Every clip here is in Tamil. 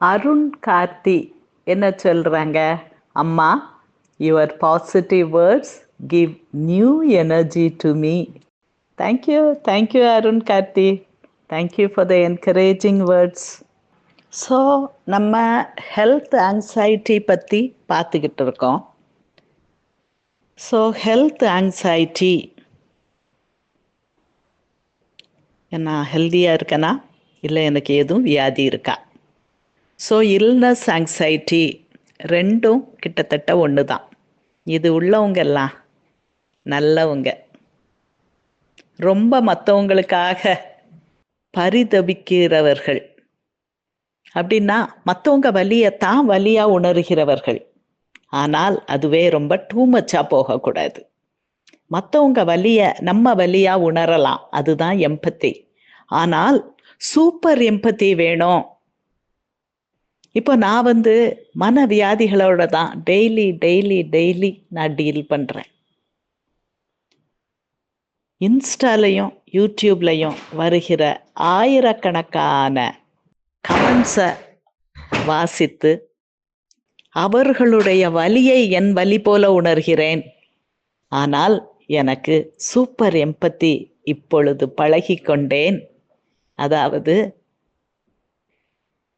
அருண் கார்த்தி என்ன சொல்கிறாங்க அம்மா your positive words give new energy to me thank you thank you Arun Karthi. Thank you for the encouraging words so நம்ம ஹெல்த் ஆங்ஸைட்டி பற்றி பார்த்துக்கிட்டு இருக்கோம். ஸோ ஹெல்த் ஆங்ஸைட்டி நான் ஹெல்த்தியாக இருக்கேனா? இல்லை எனக்கு எதுவும் வியாதி இருக்கா? ஸோ இல்னஸ் ஆங்ஸைட்டி ரெண்டும் கிட்டத்தட்ட ஒன்று தான் இது உள்ளவங்க எல்லாம் நல்லவங்க. ரொம்ப மற்றவங்களுக்காக பரிதபிக்கிறவர்கள். அப்படின்னா மற்றவங்க வலியை தான் வலியாக உணர்கிறவர்கள். ஆனால் அதுவே ரொம்ப டூ மச்சாக போகக்கூடாது. மற்றவங்க வலியை நம்ம வலியாக உணரலாம். அதுதான் எம்பத்தி ஆனால் சூப்பர் எம்பத்தி வேணும். இப்போ நான் வந்து மன வியாதிகளோட தான் டெய்லி டெய்லி டெய்லி நான் டீல் பண்ணுறேன் இன்ஸ்டாலையும் யூடியூப்லையும் வருகிற ஆயிரக்கணக்கான கமெண்ட்ஸை வாசித்து அவர்களுடைய வலியை என் வலி போல உணர்கிறேன். ஆனால் எனக்கு சூப்பர் எம்பத்தி இப்பொழுது பழகி கொண்டேன் அதாவது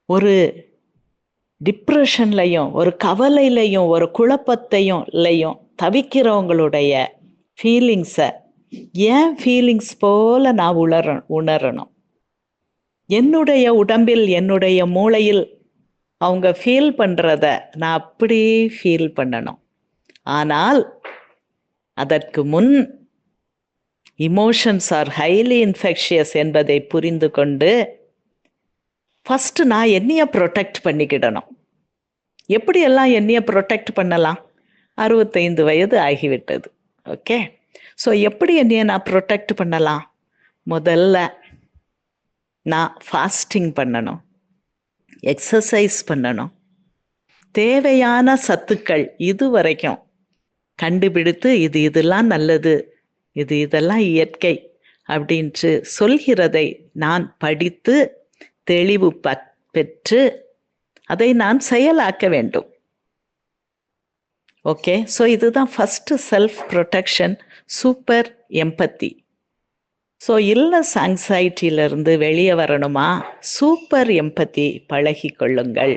ஒரு டிப்ரெஷன்லையும் ஒரு கவலையிலையும் ஒரு குழப்பத்தையும் இல்லையும் தவிக்கிறவங்களுடைய ஃபீலிங்ஸை ஏன் ஃபீலிங்ஸ் போல நான் உணர உணரணும்? என்னுடைய உடம்பில் என்னுடைய மூளையில் அவங்க ஃபீல் பண்ணுறத நான் அப்படியே ஃபீல் பண்ணணும். ஆனால் அதற்கு முன் இமோஷன்ஸ் ஆர் ஹைலி இன்ஃபெக்ஷியஸ் என்பதை புரிந்து கொண்டு ஃபஸ்ட்டு நான் என்னைய ப்ரொடெக்ட் பண்ணிக்கிடணும். எப்படியெல்லாம் என்னைய ப்ரொடெக்ட் பண்ணலாம்? அறுபத்தைந்து வயது ஆகிவிட்டது. ஓகே ஸோ எப்படி என்னைய நான் ப்ரொடெக்ட் பண்ணலாம்? முதல்ல நான் ஃபாஸ்டிங் பண்ணணும். எக்ஸசைஸ் பண்ணணும். தேவையான சத்துக்கள் இது வரைக்கும் கண்டுபிடித்து இது இதெல்லாம் நல்லது இது இதெல்லாம் இயற்கை அப்படின்ட்டு சொல்கிறதை நான் படித்து தெளிவு பெற்று அதை நான் செயலாக்க வேண்டும். ஓகே ஸோ இதுதான் first self protection super empathy so இல்லஸ் ஆங்ஸைட்டியிலிருந்து வெளியே வரணுமா? சூப்பர் எம்பத்தி பழகி கொள்ளுங்கள்.